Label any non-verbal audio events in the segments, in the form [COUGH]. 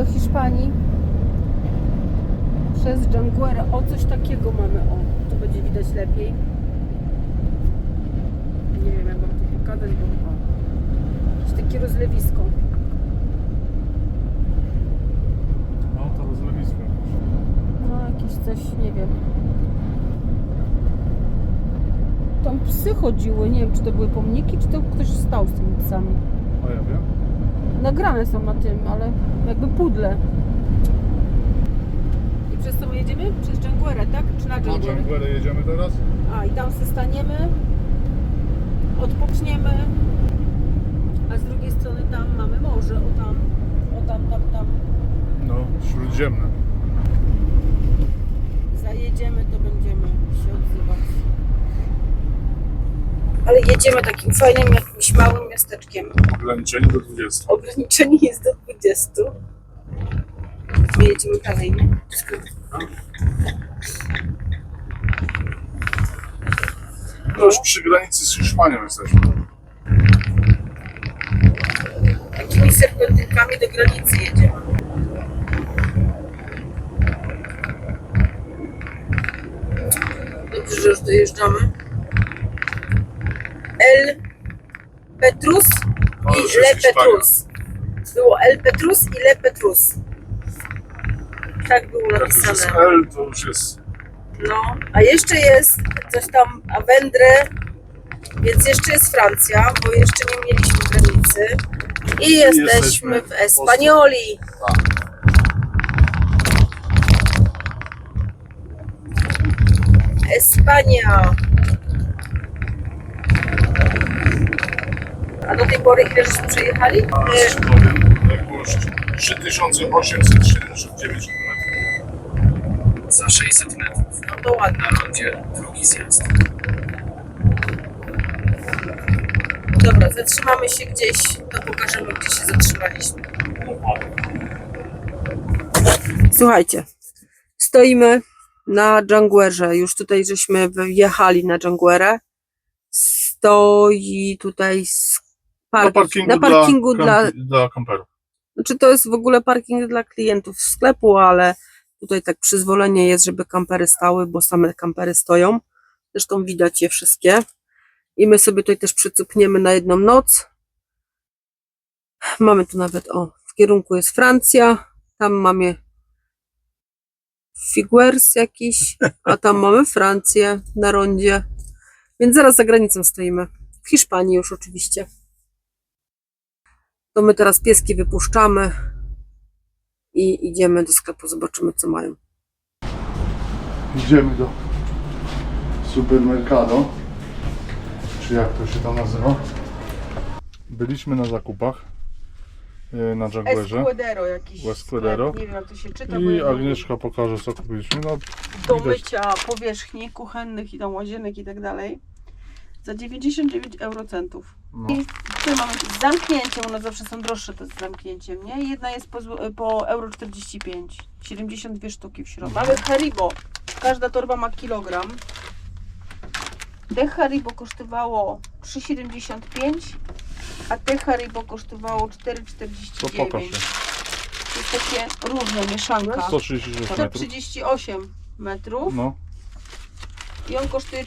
do Hiszpanii przez Djanguera. O, coś takiego mamy. O, tu będzie widać lepiej. Nie wiem, jak wam to pokazać, bo o, jakieś takie rozlewisko. No to rozlewisko. No, jakieś coś, nie wiem. Tam psy chodziły, nie wiem, czy to były pomniki, czy to ktoś stał z tymi psami. A ja wiem. Nagrane są na tym, ale jakby pudle. I przez co my jedziemy? Przez Djanguerę, tak? Czy na Na? Dżunglerę jedziemy teraz? A, i tam se staniemy, odpoczniemy, a z drugiej strony tam mamy morze, o tam, o tam, tam, tam. No, śródziemne. Zajedziemy, to będziemy się odzywać. Ale jedziemy takim fajnym, jakimś małym miasteczkiem. Ograniczenie do 20. Ograniczenie jest do 20. My jedziemy dalej, nie? No już przy granicy z Hiszpanią jesteśmy. Takimi serpentynkami do granicy jedziemy. Dobrze, że już dojeżdżamy. El Petrus i Le. Petrus. Było El Petrus i Le Petrus. Tak było Jak już jest napisane. L, to już jest. No, a jeszcze jest coś tam Avendre, więc jeszcze jest Francja, bo jeszcze nie mieliśmy granicy. I jesteśmy jesteśmy w w Espanioli. Espania. A do tej pory ile żeśmy przejechali? A ci powiem, odległość 3879 km. Za 600 metrów No to ładnie. na rondzie drugi zjazd. Dobra, zatrzymamy się gdzieś, to pokażemy, gdzie się zatrzymaliśmy. Słuchajcie, stoimy na Djanguerze. Już tutaj żeśmy wjechali na Djanguerę. Stoi tutaj s- Na parking, parkingu, na parkingu dla, dla, dla kamperów. Znaczy to jest w ogóle parking dla klientów sklepu, ale tutaj tak przyzwolenie jest, żeby kampery stały, bo same kampery stoją. Zresztą widać je wszystkie. I my sobie tutaj też przycupniemy na jedną noc. Mamy tu nawet, o, w kierunku jest Francja, tam mamy Figuers jakiś, a tam [LAUGHS] mamy Francję na rondzie. Więc zaraz za granicą stoimy. W Hiszpanii już oczywiście. To my teraz pieski wypuszczamy i idziemy do sklepu, zobaczymy co mają. Idziemy do supermercado, czy jak to się tam nazywa. Byliśmy na zakupach y, na Jaguarze Escudero jakiś. Escudero. Nie wiem jak to się czyta. bo i ja nie Agnieszka pokaże co kupiliśmy. No, do widać. mycia powierzchni kuchennych i tam łazienek i tak dalej za 99 eurocentów. no. I tutaj mamy z zamknięciem, one zawsze są droższe to z zamknięciem, nie? Jedna jest po, po euro 45, 72 sztuki w środku. Mamy Haribo, każda torba ma kilogram. Te Haribo kosztowało 3,75, a te Haribo kosztowało To 4,49. pokaż się. To jest takie różne mieszanka. 136 metrów. 138 metrów No, i on kosztuje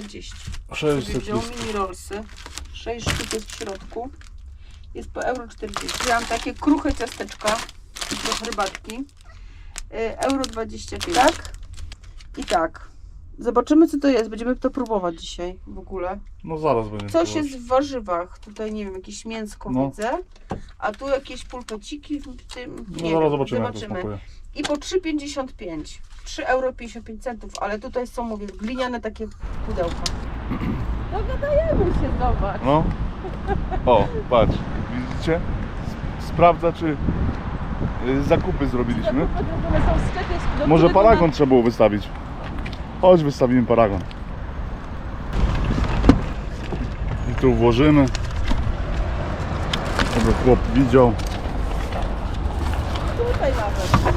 4,40. 600 Wziął mini rollsy. 6 sztuk jest w środku. Jest po euro 40. Wziąłam takie kruche ciasteczka i trochę herbatki. Y, Euro 25. Tak i tak. Zobaczymy co to jest. Będziemy to próbować dzisiaj w ogóle. No zaraz będzie. Coś próbować. jest w warzywach. Tutaj nie wiem, jakieś mięsko No. widzę. A tu jakieś pulpeciki w tym. No Nie zaraz wiem, zobaczymy, jak to smakuje. I po 3,55. 3,55 euro, centów, ale tutaj są, mówię, gliniane takie pudełka. Dogadajemy się, zobacz. No. O, patrz. Widzicie? Sprawdza, czy y, zakupy zrobiliśmy. One są w sklepie, do Może którego paragon trzeba było wystawić. Chodź, wystawimy paragon. I tu włożymy. Żeby chłop widział. na- Tutaj nawet.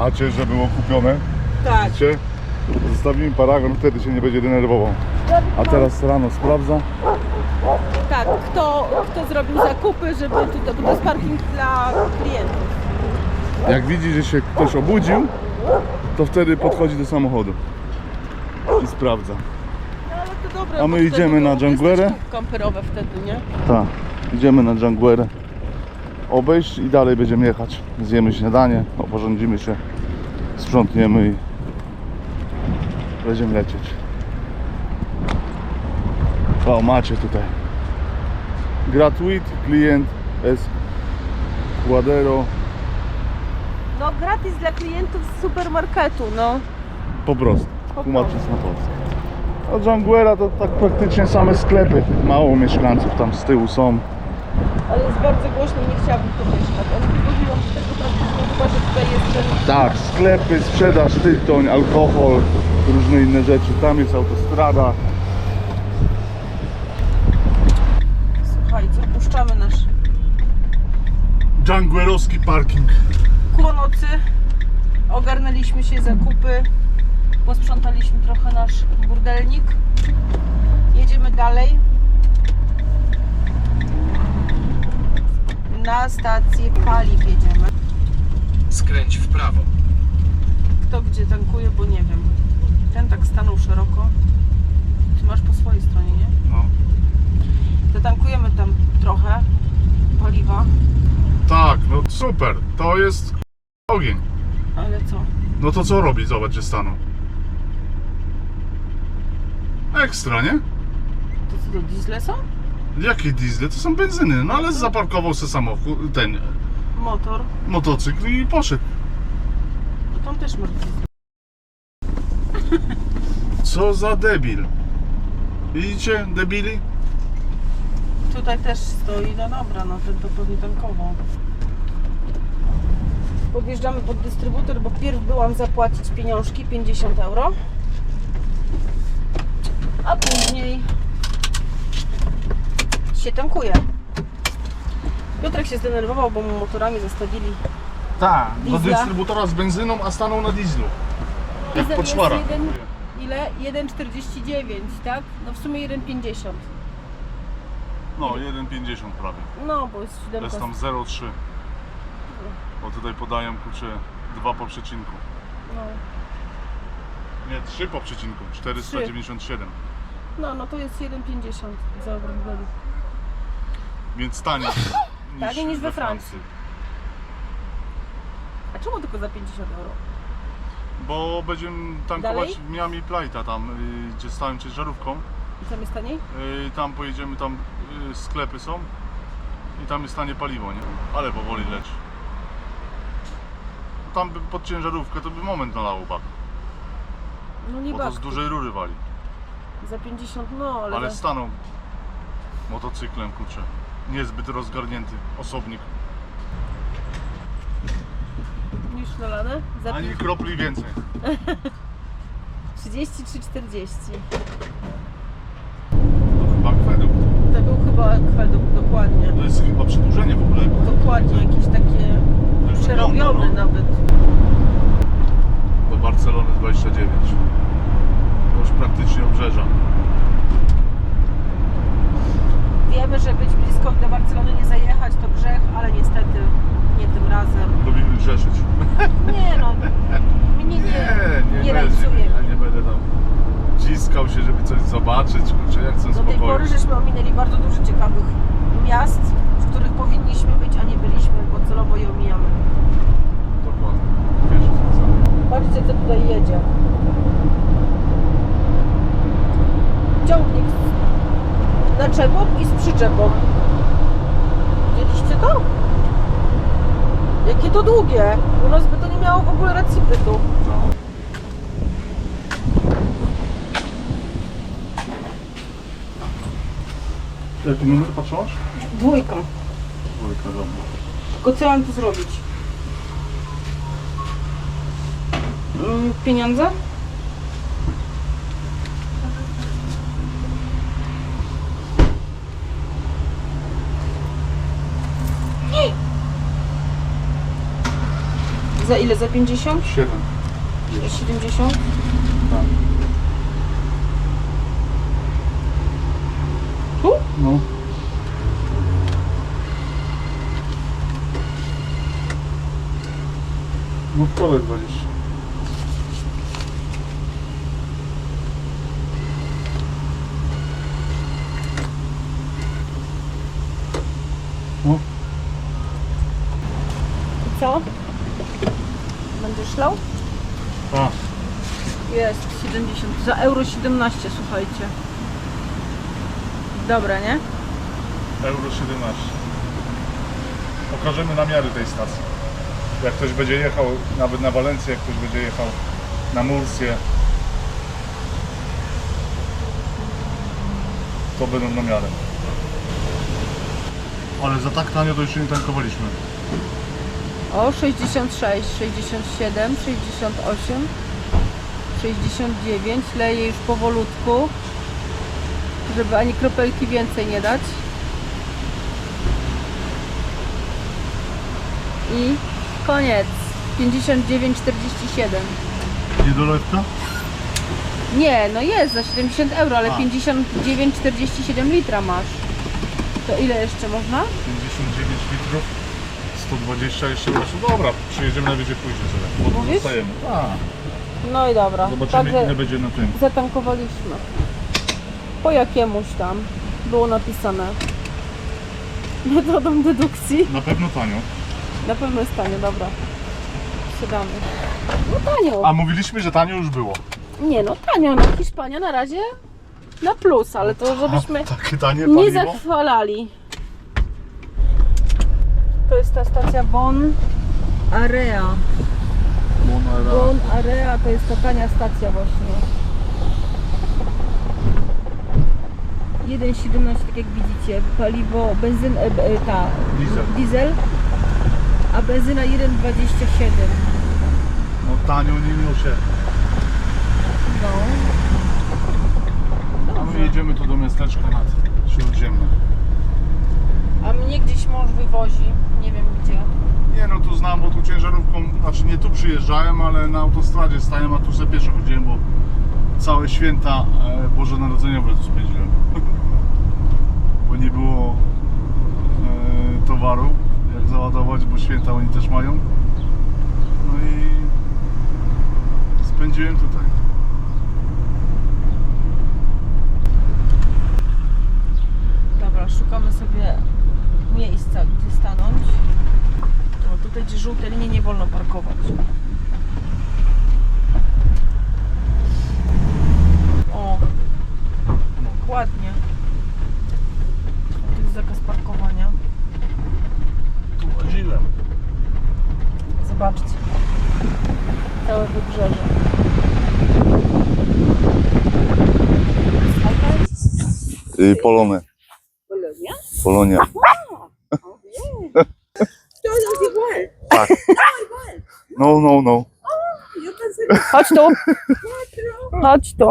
Macie, że było kupione. Tak. Widzicie? Zostawimy paragon, wtedy się nie będzie denerwował. A teraz rano sprawdza. Tak, kto, kto zrobił zakupy, żeby tutaj, bo to jest parking dla klientów. Jak widzi, że się ktoś obudził, to wtedy podchodzi do samochodu i sprawdza. No ale to dobre. A my bo wtedy idziemy na też Kamperowe wtedy, nie? Tak, idziemy na Dżanglerę obejść i dalej będziemy jechać. Zjemy śniadanie, oporządzimy się, sprzątniemy i będziemy lecieć. O, macie tutaj. Gratuit, klient, es Quadero, No gratis dla klientów z supermarketu, no. po prostu, tłumacząc na polsku. A Dżanguera to tak praktycznie same sklepy, mało mieszkańców tam z tyłu są. Ale jest bardzo głośno i nie chciałabym tu mieszkać. One wychodziłam z tego praktycznie chyba, że tutaj jest ten... Tak, sklepy, sprzedaż, tytoń, alkohol, różne inne rzeczy. Tam jest autostrada. Słuchajcie, opuszczamy nasz Dżanguerowski parking. koło nocy. Ogarnęliśmy się zakupy. Posprzątaliśmy trochę nasz burdelnik. Jedziemy dalej. Na stację paliw jedziemy. Skręć w prawo. Kto gdzie tankuje, bo nie wiem. Ten tak stanął szeroko. Ty masz po swojej stronie, nie? No. Zatankujemy tam trochę paliwa, Tak, no super. To jest ogień. ale co? No to co robi? Zobacz, gdzie stanął. Ekstra, nie? To co to diesle są? Jakie diesle? To są benzyny. No ale zaparkował se samochód, ten Motor. motocykl i poszedł. No tam też diesel. Co za debil. Widzicie, debili? Tutaj też stoi, no dobra, no ten to pewnie tankował. Podjeżdżamy pod dystrybutor, bo pierw byłam zapłacić pieniążki, 50 euro. A później się tankuje. Piotrek się zdenerwował, bo mu motorami zostawili. Tak, do Diesla. dystrybutora z benzyną, a stanął na dieslu. Jak Diesel poczwara. jest jeden- Ile? 1,49, tak? No w sumie 1,50. No, 1,50 prawie. No, bo jest To 7 jest tam 0,3. Bo tutaj podają kurczę 2 po przecinku. no. Nie, 3 po przecinku. 497. no, no to jest 1,50 za wody. Więc taniej [LAUGHS] Taniej niż we Francji. A czemu tylko za 50 euro? Bo będziemy tankować Dalej? w Miami Plata tam, y, gdzie stałem ciężarówką. I tam jest taniej? Y, Tam pojedziemy, tam y, sklepy są. I tam jest tanie paliwo, nie? Ale powoli leci. Tam by pod ciężarówkę to by moment nalało bak. No nie Bo to z bardzo. dużej rury wali. Za 50, no ale, Ale za... stanął motocyklem, kurczę. Niezbyt rozgarnięty osobnik. niż nalane? Za Ani pięć- kropli więcej. [LAUGHS] 33,40. To chyba akwedukt. To był chyba akwedukt, dokładnie. To jest chyba przedłużenie w ogóle. Dokładnie, jakieś takie Tak przerobione wygląda, no. nawet. Do Barcelony 29. To już praktycznie obrzeża. Wiemy, że być Barcelony nie zajechać to grzech, ale niestety nie tym razem. Lubimy grzeszyć. Nie no, mnie nie, nie, nie rajcuje. Ja nie będę tam ciskał się, żeby coś zobaczyć. Kurczę, ja chcę Do tej pory żeśmy ominęli bardzo dużo ciekawych miast, w których powinniśmy być, a nie byliśmy, bo celowo je omijamy. Dokładnie. Pierwszy sposób. Patrzcie, co tutaj jedzie. Ciągnik z naczepą i z przyczepą. Widzieliście to? Jakie to długie. U nas by to nie miało w ogóle racji bytu. Jaki numer patrzyłaś? Dwójka. Dwójka, dobra. Tylko co mam tu zrobić? Mm, Pieniądze? Za ile? Za 50? 7. 70? Tak. Tu? No. No wkładaj 20. Za euro 17, słuchajcie. Dobre, nie? euro 17. Pokażemy namiary tej stacji. Jak ktoś będzie jechał nawet na Walencję, jak ktoś będzie jechał na Mursję, to będą namiary. Ale za tak tanio to jeszcze nie tankowaliśmy. O, 66, 67, 68, 69. Leję już powolutku, żeby ani kropelki więcej nie dać. I koniec. 59,47. Nie dolewka? Nie, no jest za 70 euro, ale A. 59,47 litra masz. To ile jeszcze można? 59 litrów, 120 jeszcze groszy. Dobra, przyjedziemy najwyżej później sobie. Bo tu Mówisz? zostajemy. A, No i dobra. zobaczymy ile będzie na tym. zatankowaliśmy. Po jakiemuś tam było napisane. [LAUGHS] Metodą dedukcji. Na pewno tanio. Na pewno jest tanie, dobra. Siadamy. No tanio. A mówiliśmy, że tanio już było. Nie no, tanio. No, Hiszpania na razie na plus, ale to żebyśmy takie tanie nie paliwo? zachwalali. To jest ta stacja Bon Area. Bon Area to jest ta tania stacja właśnie. 1,17 tak jak widzicie, paliwo, benzyn, e, e, ta, Diesel. diesel, a benzyna 1,27. No tanio nie się. No. A my jedziemy tu do miasteczka nad Śródziemne. A mnie gdzieś mąż wywozi, nie wiem gdzie. Nie no, tu znam, bo tu ciężarówką, znaczy nie tu przyjeżdżałem, ale na autostradzie stałem, a tu sobie pieszo chodziłem, bo całe święta e, Boże Narodzeniowe tu spędziłem. [LAUGHS] bo nie było e, towaru, jak załadować, bo święta oni też mają. No i spędziłem tutaj. Dobra, szukamy sobie miejsca, gdzie stanąć. O, tutaj gdzie żółte linie nie wolno parkować. O, ładnie. Tu jest zakaz parkowania. Tu łaziłem. Zobaczcie. Całe wybrzeże. Y, Polony. Polonia? Polonia. Igual. [LAUGHS] Tak. [LAUGHS] No, no, no. Pensé que Chodź tu. Chodź tu.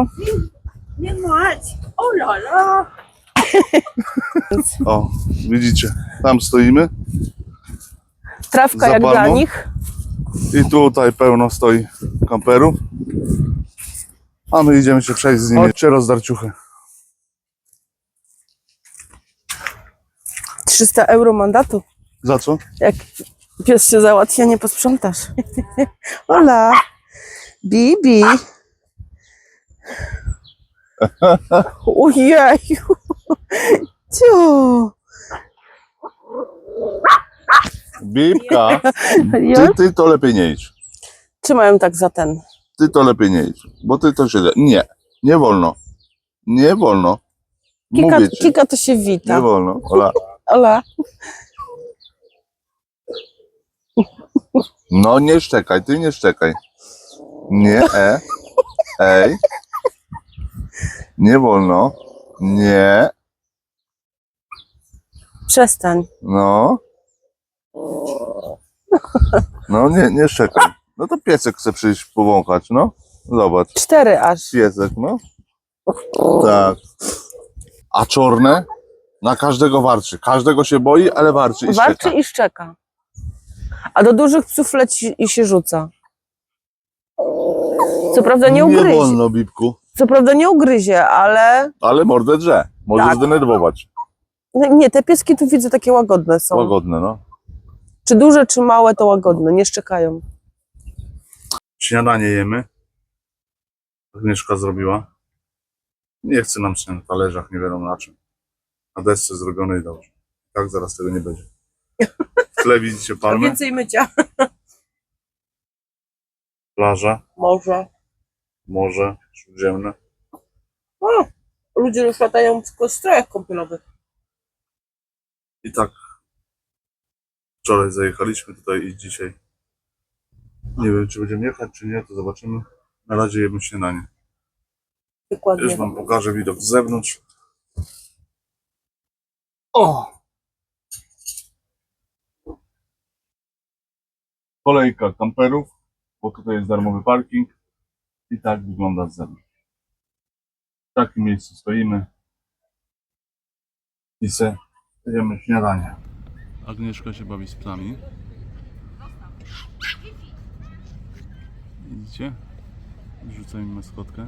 Oh la la. O, widzicie, tam stoimy Trawka Za jak dla nich. i tutaj pełno stoi kamperów. A my idziemy się przejść z nimi, czy rozdarciuchy. 300 euro mandatu. Za co? Jak pies się załatwi, a nie posprzątasz. [LAUGHS] Hola. Bibi. [LAUGHS] Ojeju. Ciu. Bibka, ty, ty to lepiej nie idź. Trzymałem tak za ten. Ty to lepiej nie idź, bo ty to się... Nie, nie wolno. Nie wolno. Kika, Mówię ci, kika to się nie wita. wolno. Ola. Ola. No nie szczekaj, ty nie szczekaj. Nie, e, ej. Nie wolno. Nie, Przestań. no. No nie, nie szczekaj. No to piesek chce przyjść powąchać, no. Zobacz, Cztery aż. piesek, no. Tak. A czorne? Na każdego warczy. Każdego się boi, ale warczy i Warczy szczeka. i szczeka. A do dużych psów leci i się rzuca. Co prawda nie Nie ugryzie. wolno, Bibku. Co prawda nie ugryzie, ale Ale mordę drze. Może Tak. zdenerwować. No, nie, te pieski tu widzę takie łagodne są. Łagodne, no. Czy duże, czy małe, to łagodne, nie szczekają. Śniadanie jemy. Agnieszka zrobiła. Nie chce nam się na talerzach, nie wiadomo na czym. Na desce zrobione i dobrze. Tak, zaraz tego nie będzie. W tle widzicie palmy, Więcej mycia. plaża, Może. morze śródziemne. O, ludzie już latają w strojach kąpielowych. I tak wczoraj zajechaliśmy tutaj i dzisiaj nie wiem, czy będziemy jechać, czy nie, to zobaczymy. Na razie jemy śniadanie. Dokładnie. Już wam pokażę widok z zewnątrz. O! Kolejka kamperów, bo tutaj jest darmowy parking i tak wygląda z zewnątrz. W takim miejscu stoimy i se jemy śniadanie. Agnieszka się bawi z psami. Widzicie? Rzucę im maskotkę.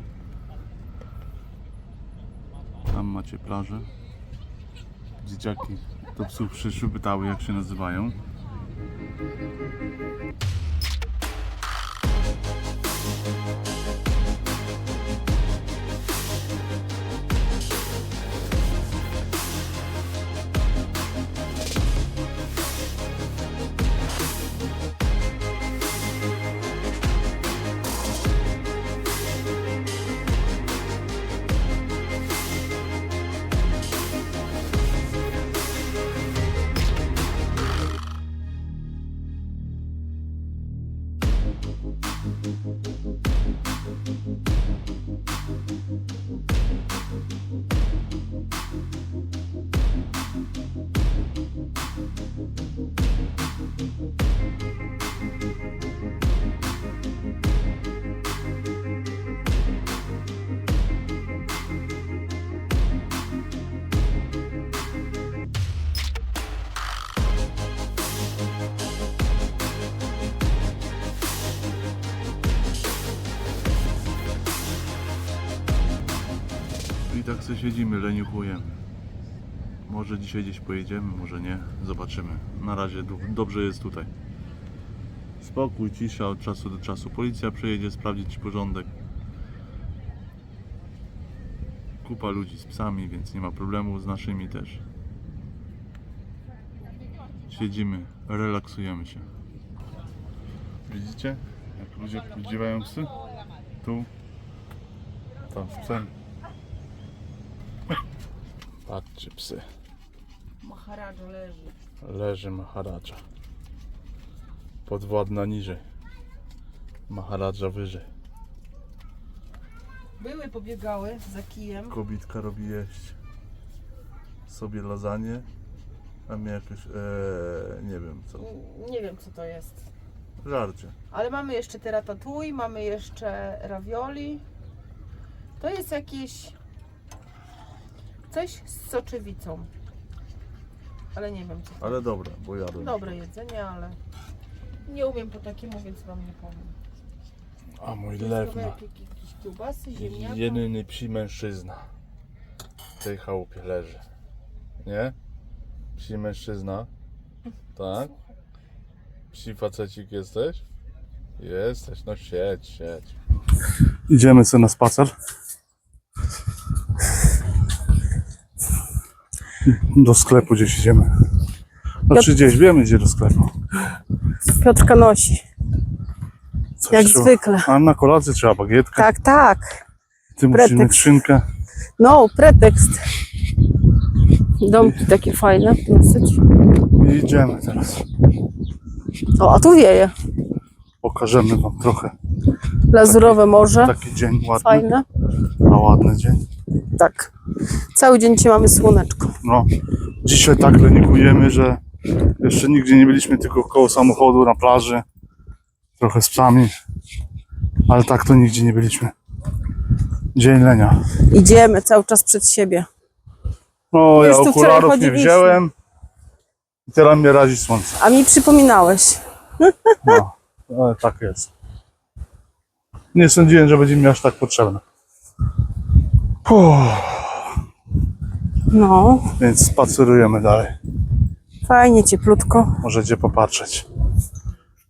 Tam macie plażę. Dzieciaki do psów przyszły, pytały jak się nazywają. Thank you. Siedzimy, leniuchujemy. Może dzisiaj gdzieś pojedziemy, może nie. Zobaczymy. Na razie dobrze jest tutaj. Spokój, cisza od czasu do czasu. Policja przyjedzie sprawdzić porządek. Kupa ludzi z psami, więc nie ma problemu z naszymi też. Siedzimy, relaksujemy się. Widzicie? Jak ludzie podziwiają psy? Tu. Tam z psem. Patrzcie psy. Maharadża leży. Leży Maharadża. Podwładna niżej. Maharadża wyżej. Były, pobiegały za kijem. Kobitka robi jeść sobie lasagne, a mnie jakieś, e, nie wiem co, Nie wiem co to jest. żarcie. Ale mamy jeszcze te ratatouille, mamy jeszcze ravioli. To jest jakieś coś z soczewicą. Ale nie wiem co to Ale dobre, bo jadłem. Dobre jedzenie, ale nie umiem po takiemu, więc wam nie powiem. A mój Jest lew ma kawałek jak- jakieś kiełbasy, ziemniaka. jedyny psi mężczyzna w tej chałupie leży. Nie? Psi mężczyzna? Tak? Psi facecik jesteś? Jesteś, no siedź, siedź. Idziemy sobie na spacer. Do sklepu gdzieś idziemy. Znaczy gdzieś wiemy gdzie do sklepu. Piotrka nosi, Coś jak trzeba- zwykle. A na kolację trzeba bagietkę. Tak, tak. Ty musisz pretekst. mieć szynkę. No, pretekst. Domki takie fajne, dosyć. I idziemy teraz. O, a tu wieje. Pokażemy wam trochę. Lazurowe morze, Taki dzień ładny. fajne. A ładny dzień. Tak. Cały dzień dzisiaj mamy słoneczko. No. Dzisiaj tak lenikujemy, że jeszcze nigdzie nie byliśmy, tylko koło samochodu na plaży. Trochę z psami. Ale tak to nigdzie nie byliśmy. Dzień lenia. Idziemy cały czas przed siebie. No, ja Wiesz, tu wczoraj okularów nie chodziliśmy. wziąłem. I teraz mnie razi słońce. A mi przypominałeś. No, ale tak jest. Nie sądziłem, że będzie mi aż tak potrzebne. Uff. No, Więc spacerujemy dalej. fajnie, cieplutko. Możecie popatrzeć,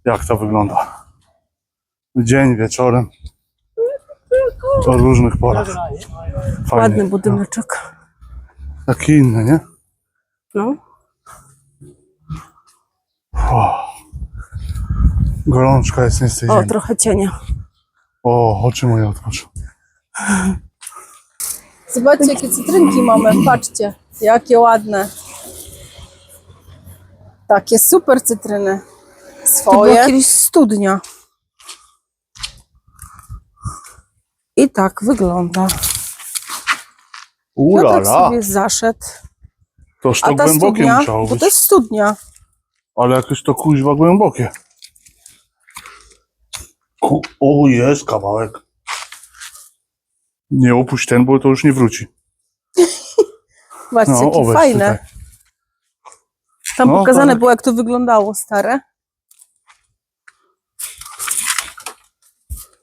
jak to wygląda. W dzień, wieczorem. O różnych porach. Fajnie. Ładny budyneczek. Taki inny, nie? No. O. Gorączka jest nie z tej O, ziemi. trochę cienia. O, oczy moje otworzą. Zobaczcie, jakie cytrynki mamy. Patrzcie, jakie ładne. Takie super cytryny. To była Swoje. kiedyś studnia. I tak wygląda. No tak Ulala, sobie zaszedł. toż to A ta głębokie studnia, musiało bo być. to jest studnia. Ale jakieś to kuźwa głębokie. Ku... O, jest kawałek. Nie opuść ten, bo to już nie wróci. [LAUGHS] Zobaczcie, No, jakie fajne. tutaj. Tam No, pokazane tak. było, jak to wyglądało stare.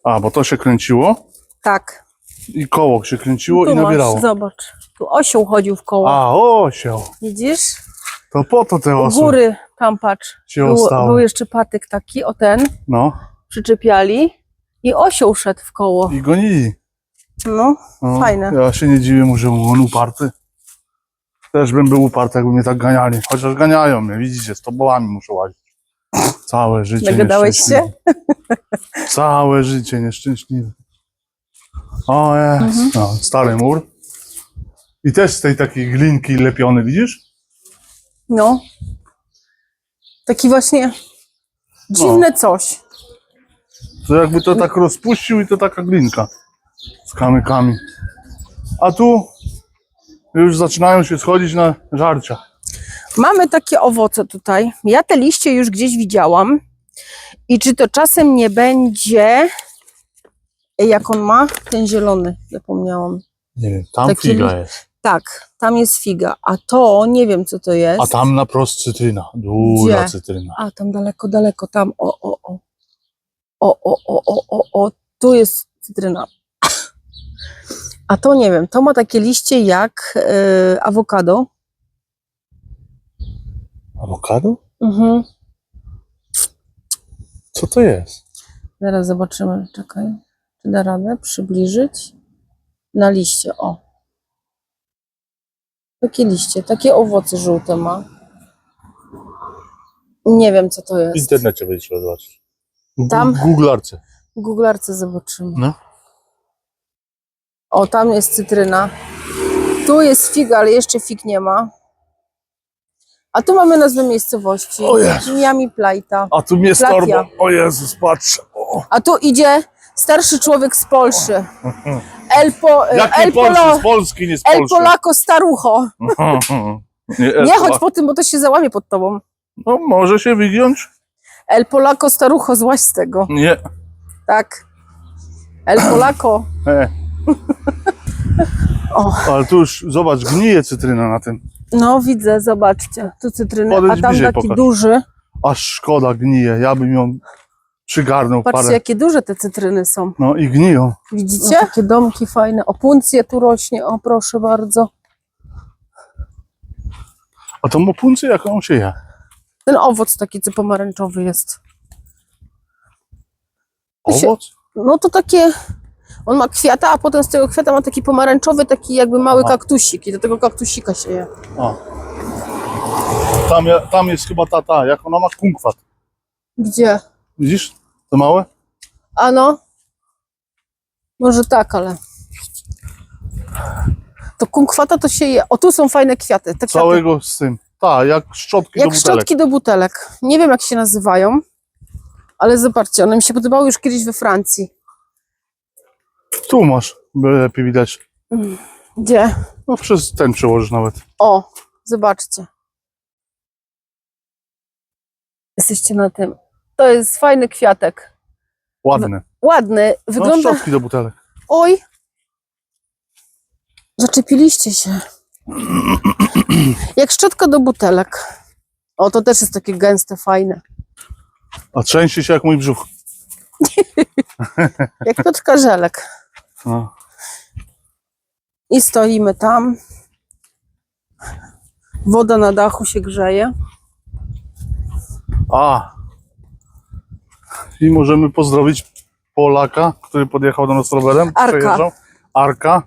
A, bo to się kręciło Tak. i koło się kręciło tu i nabierało. masz, zobacz. Tu osioł chodził w koło. A, osioł. Widzisz? To po to te U osy góry, tam patrz. Był, był jeszcze patyk taki, o ten, No, przyczepiali i osioł szedł w koło. i gonili. No, No, Fajne. Ja się nie dziwię mu, że on uparty. Też bym był uparty, jakby mnie tak ganiali. Chociaż ganiają mnie, widzicie, z tobołami muszę łazić. Całe życie Nagadałeś się? Całe życie nieszczęśliwe. O jest, Mhm. no, stary mur. I też z tej takiej glinki lepiony, widzisz? no. Taki właśnie dziwne coś. To jakby to tak rozpuścił i to taka glinka z kamykami. A tu już zaczynają się schodzić na żarcia. Mamy takie owoce tutaj. Ja te liście już gdzieś widziałam. I czy to czasem nie będzie, jak on ma, ten zielony, zapomniałam. Nie wiem, tam Taki figa li- jest. Tak, tam jest figa, a to nie wiem co to jest. A tam na prost cytryna. Duża Gdzie? cytryna. A, tam daleko, daleko, tam, o, o, o. O, o, o, o, o, o, tu jest cytryna. A to nie wiem, to ma takie liście jak e, awokado. Awokado? Mhm. Co to jest? Zaraz zobaczymy, czekaj. Czy da radę przybliżyć? Na liście, o. Takie liście, takie owoce żółte ma. Nie wiem, co to W jest. internecie będziesz zobaczyć. W Tam? Googlarce. W googlarce zobaczymy. No. O, tam jest cytryna. Tu jest figa, ale jeszcze fig nie ma. A tu mamy nazwę miejscowości. O Jezu. Miami Plajta. A tu mnie Platia. storbo. O Jezus, patrz. O. A tu idzie starszy człowiek z Polszy. [LAUGHS] El, po, Jaki El, Polski? Polo, Z Polski, nie z El Polski. Polako Starucho. [LAUGHS] nie, Nie chodź po tym, bo to się załamie pod tobą. No, może się wygiąć? El Polako Starucho, złaź z tego. Nie. Tak. El Polako. [LAUGHS] E. O. Ale tu już, zobacz, gnije cytryna na tym. No widzę, zobaczcie. Tu cytryny, Podejdź a tam bliżej, taki pokaż. duży. Aż szkoda, gnije. Ja bym ją przygarnął Patrzcie, parę. jakie duże te cytryny są. No i gniją. Widzicie? takie domki fajne. Opuncje tu rośnie, o proszę bardzo. A to mopuncy, jak on się je? Ten owoc taki, co pomarańczowy jest. Owoc? No to takie, on ma kwiata, a potem z tego kwiata ma taki pomarańczowy, taki jakby mały kaktusik i do tego kaktusika się je. A. Tam, tam jest chyba ta, ta, jak ona ma kunkwat. Gdzie? Widzisz? To małe? Ano? Może tak, ale... To kunkwata to się je. O, tu są fajne kwiaty. Te kwiaty. Całego z tym. Tak, jak szczotki Jak do butelek. szczotki do butelek. Nie wiem, jak się nazywają, ale zobaczcie, one mi się podobały już kiedyś we Francji. Tu masz, by lepiej widać. Gdzie? No przez ten przełożysz nawet. O, zobaczcie. Jesteście na tym. To jest fajny kwiatek. Ładny. No Wygląda. szczotki do butelek. Oj! Zaczepiliście się. Jak szczotka do butelek. O, to też jest takie gęste, fajne. A trzęsie się jak mój brzuch. [LAUGHS] Jak Piotrka Żelek. No. I stoimy tam. Woda na dachu się grzeje. A. I możemy pozdrowić Polaka, który podjechał do nas rowerem. Arka. przejeżdżał. Arka,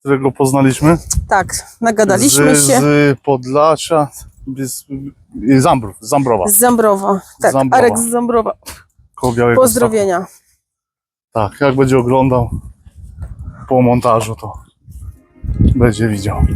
którego poznaliśmy. Tak, nagadaliśmy z, się. Z Podlasia, z, z Zambrów, z Zambrowa, Z Zambrowa. Tak, Zambrowa. Arek z Zambrowa. Pozdrowienia. Tak, jak będzie oglądał po montażu, to będzie widział.